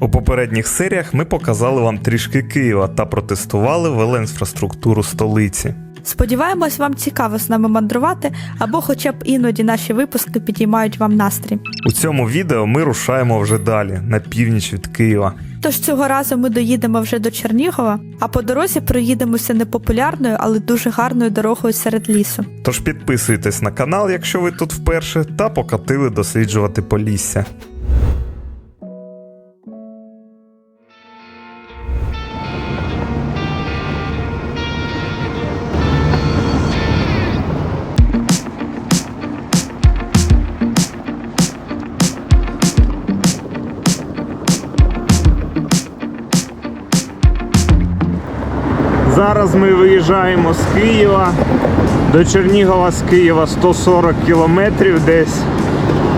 У попередніх серіях ми показали вам трішки Києва та протестували велоінфраструктуру столиці. Сподіваємось, вам цікаво з нами мандрувати, або хоча б іноді наші випуски підіймають вам настрій. У цьому відео ми рушаємо вже далі, на північ від Києва. Тож цього разу ми доїдемо вже до Чернігова, а по дорозі проїдемося непопулярною, але дуже гарною дорогою серед лісу. Тож підписуйтесь на канал, якщо ви тут вперше, та покатили досліджувати Полісся. Виїжджаємо з Києва. До Чернігова з Києва 140 кілометрів десь.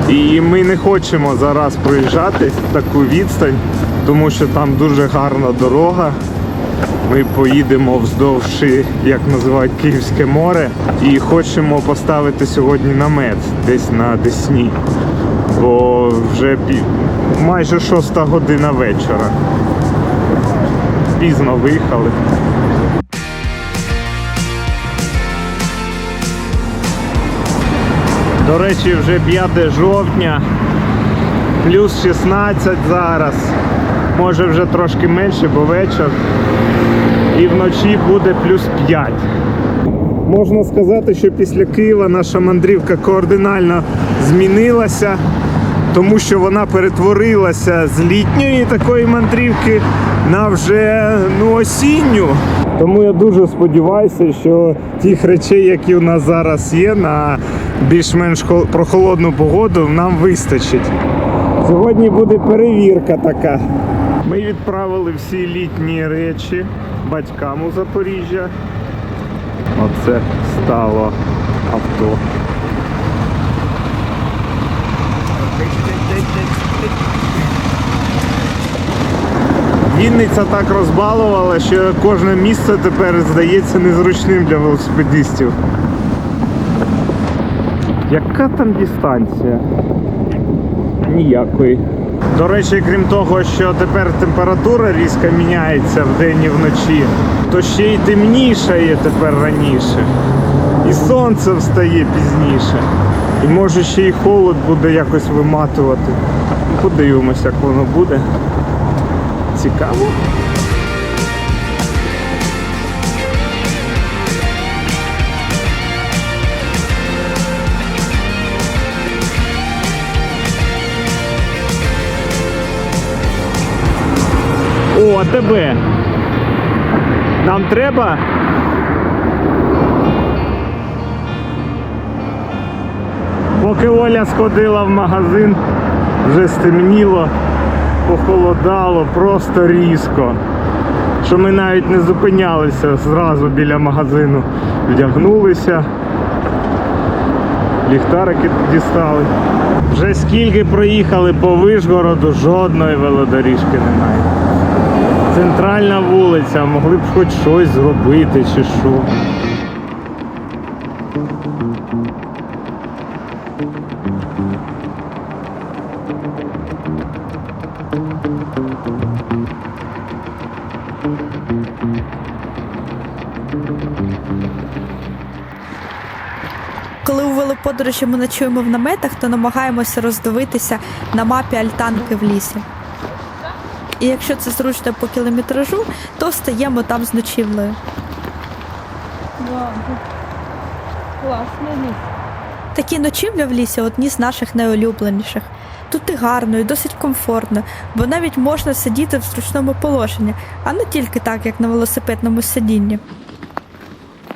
І ми не хочемо зараз проїжджати таку відстань, тому що там дуже гарна дорога. Ми поїдемо вздовж, як називають Київське море, і хочемо поставити сьогодні намет десь на Десні. Бо вже майже шоста година вечора. Пізно виїхали. До речі, вже 5 жовтня, плюс 16 зараз. Може вже трошки менше, бо вечір. І вночі буде плюс 5. Можна сказати, що після Києва наша мандрівка кардинально змінилася, тому що вона перетворилася з літньої такої мандрівки на вже ну, осінню. Тому я дуже сподіваюся, що тих речей, які у нас зараз є, на більш-менш прохолодну погоду, нам вистачить. Сьогодні буде перевірка така. Ми відправили всі літні речі батькам у Запоріжжя. Оце стало авто. Вінниця так розбалувала, що кожне місце тепер здається незручним для велосипедистів. Яка там дистанція? Ніякої. До речі, крім того, що тепер температура різко міняється вдень і вночі, то ще й темнішає тепер раніше. І сонце встає пізніше. І може ще й холод буде якось виматувати. Подивимося, як воно буде. Цікаво. О, а тебе. Нам треба. Поки Оля сходила в магазин, вже стемніло, похолодало, просто різко. Що ми навіть не зупинялися зразу біля магазину. Вдягнулися, ліхтарики дістали. Вже скільки проїхали по Вишгороду, жодної велодоріжки немає. Центральна вулиця, могли б хоч щось зробити чи що. Велоподорожі ми ночуємо в наметах, то намагаємося роздивитися на мапі альтанки в лісі. І якщо це зручно по кілометражу, то стаємо там з ночівлею. Класний ліс. Такі ночівлі в лісі одні з наших найулюбленіших. Тут і гарно, і досить комфортно, бо навіть можна сидіти в зручному положенні, а не тільки так, як на велосипедному сидінні.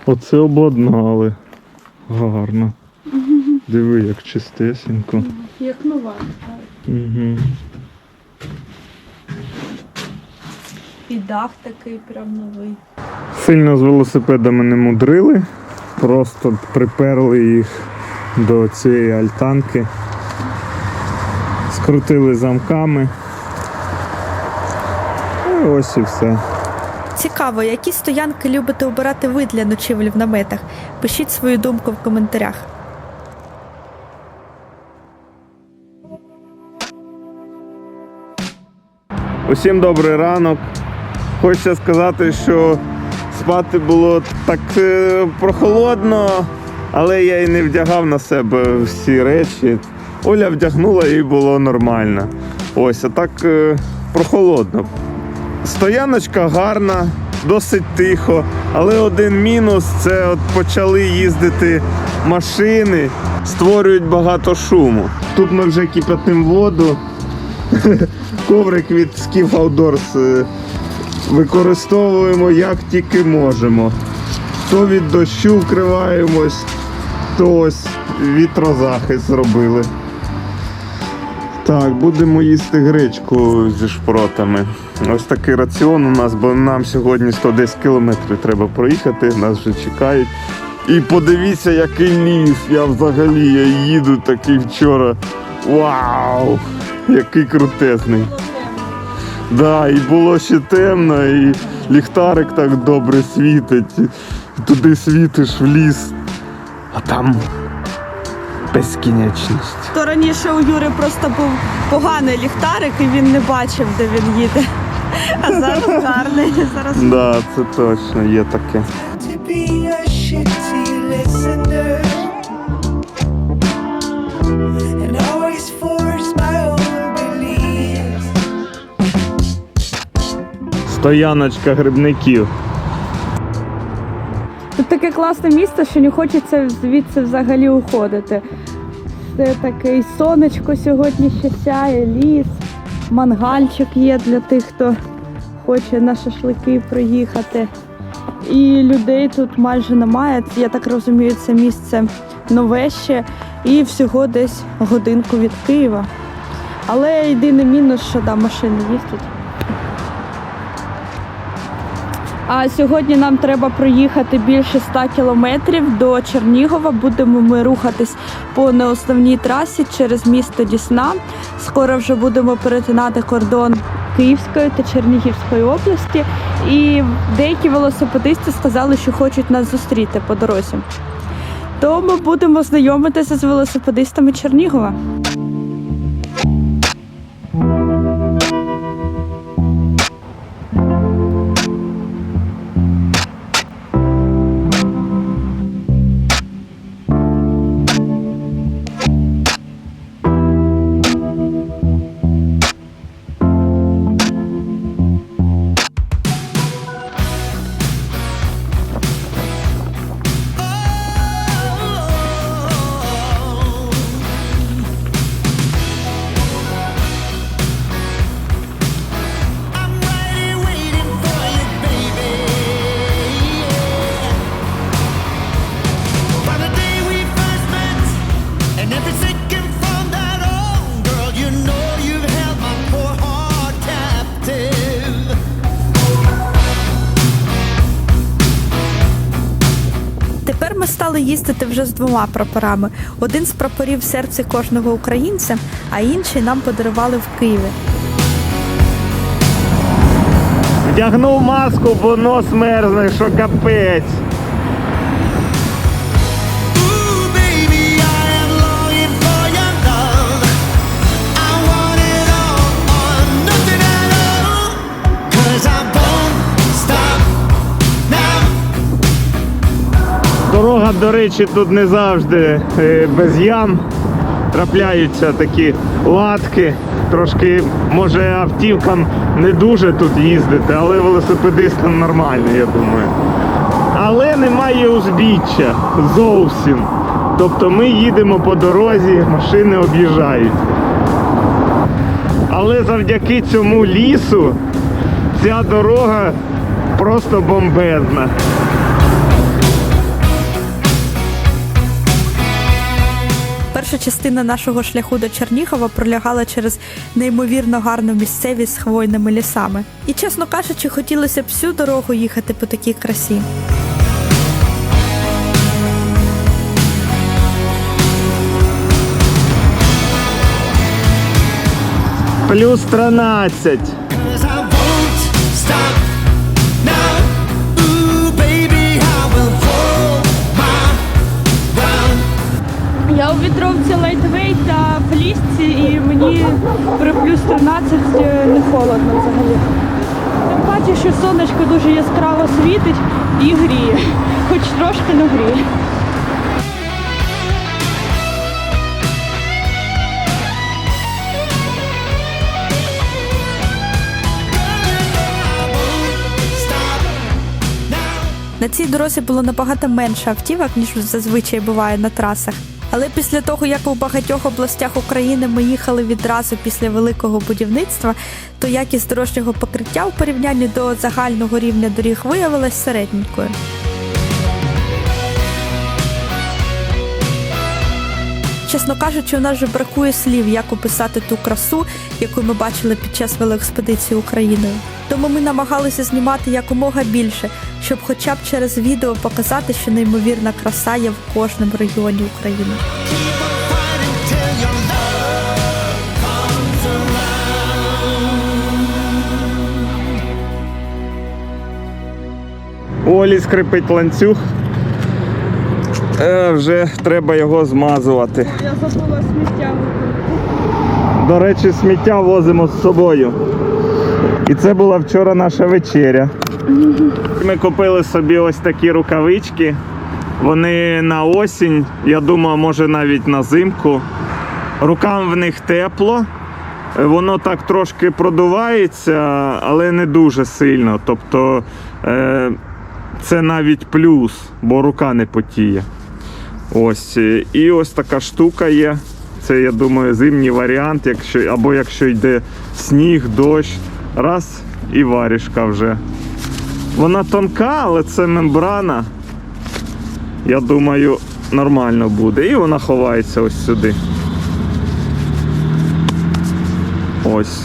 Оце обладнали. Гарно. Диви, як чистесенько. Як нова. Угу. І дах такий прям новий. Сильно з велосипедами не мудрили, просто приперли їх до цієї альтанки, скрутили замками. І ось і все. Цікаво, які стоянки любите обирати ви для ночівлі в наметах? Пишіть свою думку в коментарях. Усім добрий ранок. Хочеться сказати, що спати було так е, прохолодно, але я і не вдягав на себе всі речі. Оля вдягнула і було нормально. Ось, а так е, прохолодно. Стояночка гарна, досить тихо, але один мінус це от почали їздити машини, створюють багато шуму. Тут ми вже кип'ятимо воду. Коврик від Skiff Outdoors е, використовуємо як тільки можемо. То від дощу вкриваємось, то ось вітрозахист зробили. Так, будемо їсти гречку зі шпротами. Ось такий раціон у нас, бо нам сьогодні 110 кілометрів треба проїхати, нас вже чекають. І подивіться, який ліс. Я взагалі я їду такий вчора. Вау! Який крутезний. Да, і було ще темно, і ліхтарик так добре світить. Туди світиш в ліс, а там безкінечність. То раніше у Юри просто був поганий ліхтарик і він не бачив, де він їде. А зараз гарний. Зараз Да, це точно є таке. Стояночка грибників. тут таке класне місце, що не хочеться звідси взагалі уходити. Це такий сонечко сьогодні ще сяє, ліс, мангальчик є для тих, хто хоче на шашлики приїхати. І людей тут майже немає. Я так розумію, це місце нове ще і всього десь годинку від Києва. Але єдиний мінус, що да, машини їздять. А сьогодні нам треба проїхати більше 100 кілометрів до Чернігова. Будемо ми рухатись по неосновній трасі через місто Дісна. Скоро вже будемо перетинати кордон Київської та Чернігівської області. І деякі велосипедисти сказали, що хочуть нас зустріти по дорозі. То ми будемо знайомитися з велосипедистами Чернігова. Тепер ми стали їздити вже з двома прапорами. Один з прапорів в серці кожного українця, а інший нам подарували в Києві. Вдягнув маску, бо нос мерзне, що капець. До речі, тут не завжди е, без ям. Трапляються такі латки. Трошки, може, автівкам не дуже тут їздити, але велосипедистам нормально, я думаю. Але немає узбіччя зовсім. Тобто ми їдемо по дорозі, машини об'їжджають. Але завдяки цьому лісу ця дорога просто бомбезна. Перша частина нашого шляху до Чернігова пролягала через неймовірно гарну місцевість з хвойними лісами. І, чесно кажучи, хотілося б всю дорогу їхати по такій красі. Плюс 13. Cause stop вітровці лайтвейт та флісці, і мені при плюс 13 не холодно взагалі. Тим паче, що сонечко дуже яскраво світить і гріє, хоч трошки не гріє. На цій дорозі було набагато менше автівок, ніж зазвичай буває на трасах. Але після того, як у багатьох областях України ми їхали відразу після великого будівництва, то якість дорожнього покриття у порівнянні до загального рівня доріг виявилась середненькою. Чесно кажучи, у нас вже бракує слів, як описати ту красу, яку ми бачили під час велоекспедиції Україною. Тому ми намагалися знімати якомога більше, щоб хоча б через відео показати, що неймовірна краса є в кожному регіоні України. Олі скрипить ланцюг. Е, вже треба його змазувати. Я забула сміття До речі, сміття возимо з собою. І це була вчора наша вечеря. Ми купили собі ось такі рукавички. Вони на осінь, я думаю, може навіть на зимку. Рукам в них тепло. Воно так трошки продувається, але не дуже сильно. Тобто е, це навіть плюс, бо рука не потіє. Ось. е, І ось така штука є. Це, я думаю, зимній варіант, якщо, або якщо йде сніг, дощ, раз і варішка вже. Вона тонка, але це мембрана. Я думаю, нормально буде. І вона ховається ось сюди. Ось.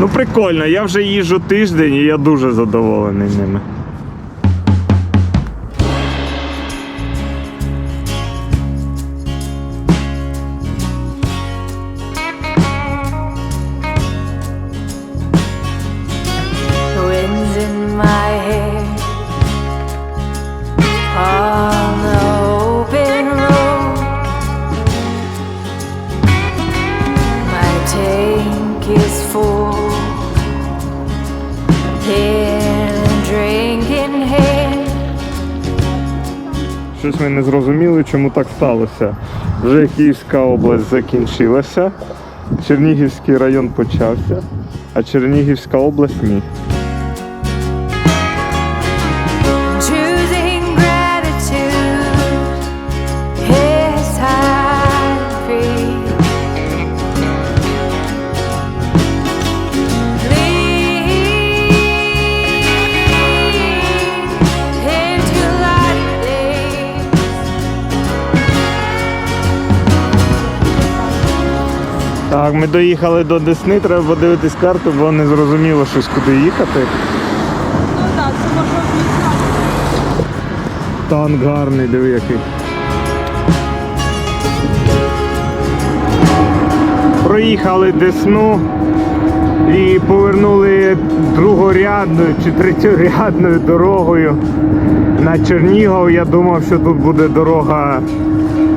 Ну прикольно, я вже їжджу тиждень і я дуже задоволений ними. Щось ми не зрозуміли, чому так сталося. Вже Київська область закінчилася, Чернігівський район почався, а Чернігівська область ні. Так, ми доїхали до Десни, треба подивитись карту, бо не зрозуміло щось куди їхати. Ну так, це маршрутний знак. Танк гарний, диви який. Проїхали Десну і повернули другорядною чи третьорядною дорогою на Чернігов. Я думав, що тут буде дорога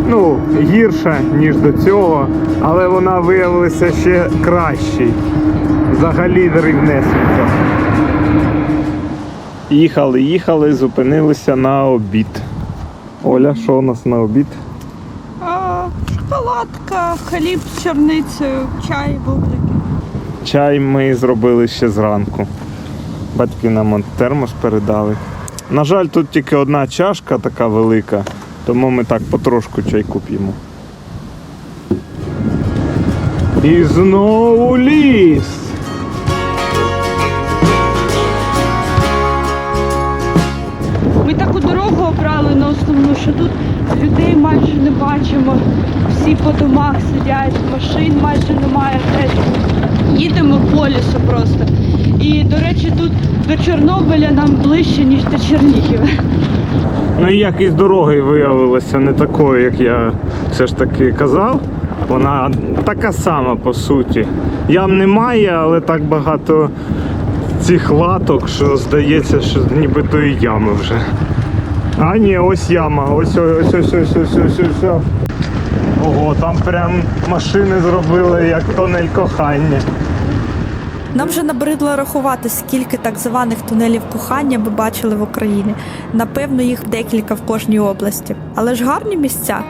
ну, гірша, ніж до цього, але вона виявилася ще кращою. Взагалі рівнесенько. Їхали, їхали, зупинилися на обід. Оля, що у нас на обід? А, шоколадка, хліб з чорницею, чай, бублики. Чай ми зробили ще зранку. Батьки нам термос передали. На жаль, тут тільки одна чашка така велика, тому ми так потрошку чайку п'ємо. І знову ліс. Ми таку дорогу обрали на основну, що тут людей майже не бачимо. Всі по домах сидять, машин майже немає теж. Їдемо по лісу просто. І, до речі, тут до Чорнобиля нам ближче, ніж до Чернігіва. Ну і якість дороги виявилася не такою, як я все ж таки казав. Вона така сама по суті. Ям немає, але так багато цих латок, що здається, що нібито і ями вже. А ні, ось яма, ось ось ось ось ось ось. ось. Ого, там прям машини зробили як тонель кохання. Нам вже набридло рахувати, скільки так званих тунелів кохання ми бачили в Україні. Напевно, їх декілька в кожній області. Але ж гарні місця.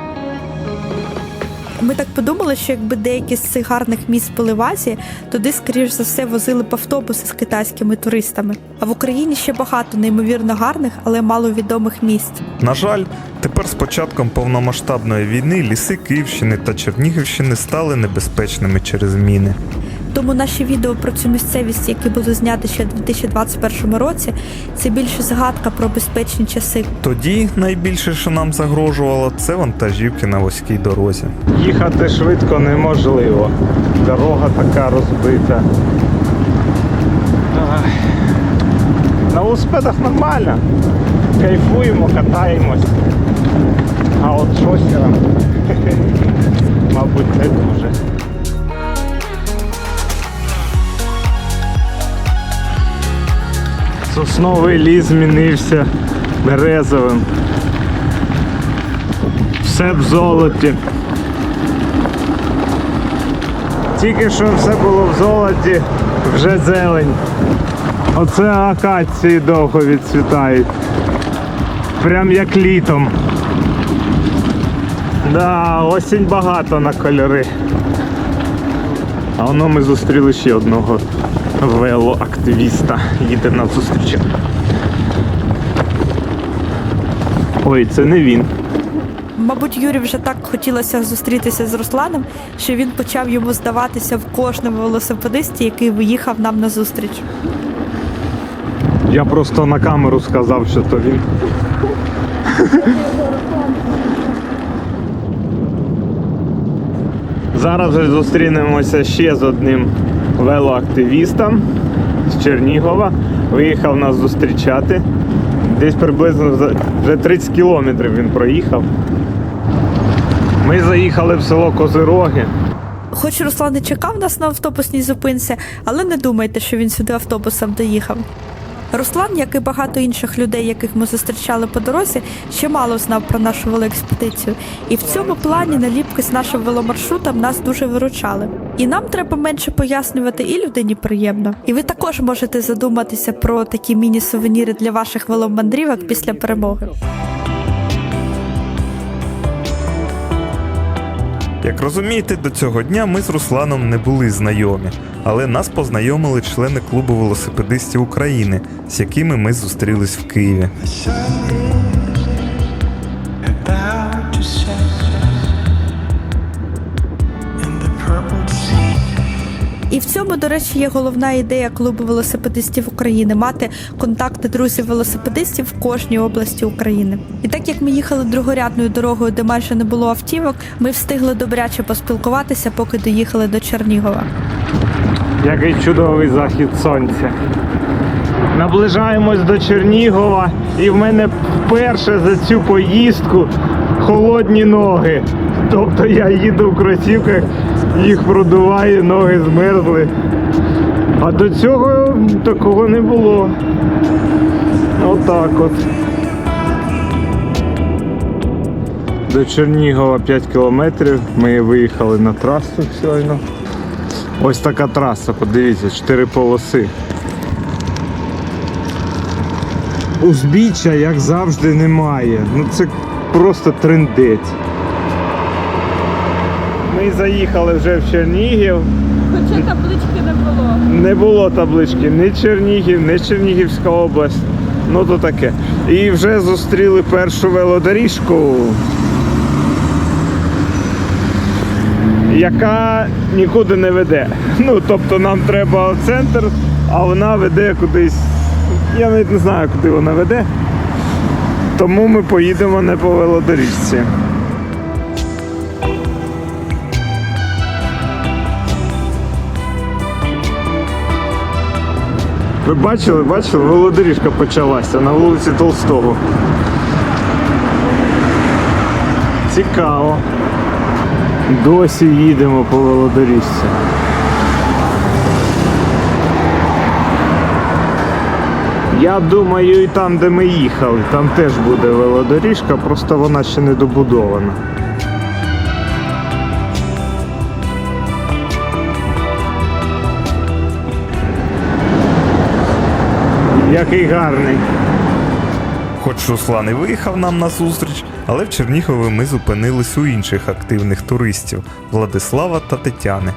Ми так подумали, що якби деякі з цих гарних місць були в Азії, туди, скоріш за все, возили б автобуси з китайськими туристами. А в Україні ще багато неймовірно гарних, але маловідомих місць. На жаль, тепер з початком повномасштабної війни ліси Київщини та Чернігівщини стали небезпечними через міни. Тому наші відео про цю місцевість, які були зняті ще в 2021 році, це більше згадка про безпечні часи, Тоді найбільше, що нам загрожувало, це вантажівки на вузькій дорозі. Їхати швидко неможливо. Дорога така розбита. На велосипедах нормально. Кайфуємо, катаємось. А от шосером, мабуть, не дуже. Сосновий ліс змінився березовим. Все в золоті. Тільки що все було в золоті, вже зелень. Оце акації довго відцвітають. Прям як літом. Да, осінь багато на кольори. А воно ми зустріли ще одного велоактивіста. Їде нас зустрічати. Ой, це не він. Мабуть, Юрі вже так хотілося зустрітися з Русланом, що він почав йому здаватися в кожному велосипедисті, який виїхав нам на зустріч. Я просто на камеру сказав, що то він. Зараз зустрінемося ще з одним велоактивістом з Чернігова. Виїхав нас зустрічати. Десь приблизно вже 30 кілометрів він проїхав. Ми заїхали в село Козироги. Хоч Руслан і чекав нас на автобусній зупинці, але не думайте, що він сюди автобусом доїхав. Руслан, як і багато інших людей, яких ми зустрічали по дорозі, ще мало знав про нашу велоекспедицію. І в цьому плані наліпки з нашим веломаршрутом нас дуже виручали. І нам треба менше пояснювати, і людині приємно. І ви також можете задуматися про такі міні-сувеніри для ваших веломандрівок після перемоги. Як розумієте, до цього дня ми з Русланом не були знайомі, але нас познайомили члени клубу велосипедистів України, з якими ми зустрілись в Києві. І в цьому, до речі, є головна ідея клубу велосипедистів України мати контакти друзів велосипедистів в кожній області України. І так як ми їхали другорядною дорогою, де майже не було автівок, ми встигли добряче поспілкуватися, поки доїхали до Чернігова. Який чудовий захід сонця. Наближаємось до Чернігова, і в мене вперше за цю поїздку холодні ноги. Тобто я їду в кросівках, їх продуває, ноги змерзли. А до цього такого не було. Отак от. До Чернігова 5 кілометрів. Ми виїхали на трасу щойно. Ось така траса, подивіться, чотири полоси. Узбіччя, як завжди, немає. Ну це просто трендець. Ми заїхали вже в Чернігів. Хоча таблички не було. Не було таблички ні Чернігів, ні Чернігівська область. Ну то таке. І вже зустріли першу велодоріжку. Яка нікуди не веде. Ну, тобто нам треба в центр, а вона веде кудись. Я навіть не знаю, куди вона веде. Тому ми поїдемо не по велодоріжці. Ви бачили, бачили, велодоріжка почалася на вулиці Толстого. Цікаво. Досі їдемо по велодоріжці. Я думаю, і там, де ми їхали, там теж буде велодоріжка, просто вона ще не добудована. Який гарний. Хоч Руслан і виїхав нам на зустріч, але в Чернігові ми зупинились у інших активних туристів Владислава та Тетяни.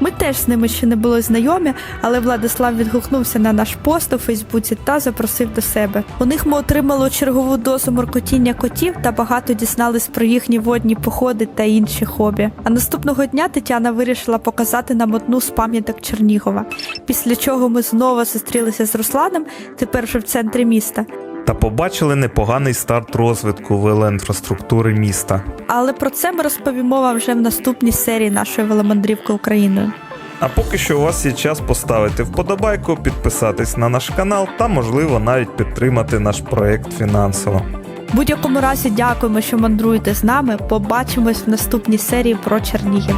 Ми теж з ними ще не були знайомі, але Владислав відгукнувся на наш пост у Фейсбуці та запросив до себе. У них ми отримали чергову дозу моркотіння котів та багато дізнались про їхні водні походи та інші хобі. А наступного дня Тетяна вирішила показати нам одну з пам'яток Чернігова. Після чого ми знову зустрілися з Русланом, тепер вже в центрі міста. Та побачили непоганий старт розвитку велоінфраструктури міста. Але про це ми розповімо вам вже в наступній серії нашої веломандрівки Україною. А поки що у вас є час поставити вподобайку, підписатись на наш канал та, можливо, навіть підтримати наш проект фінансово. В будь-якому разі дякуємо, що мандруєте з нами. Побачимось в наступній серії про Чернігів.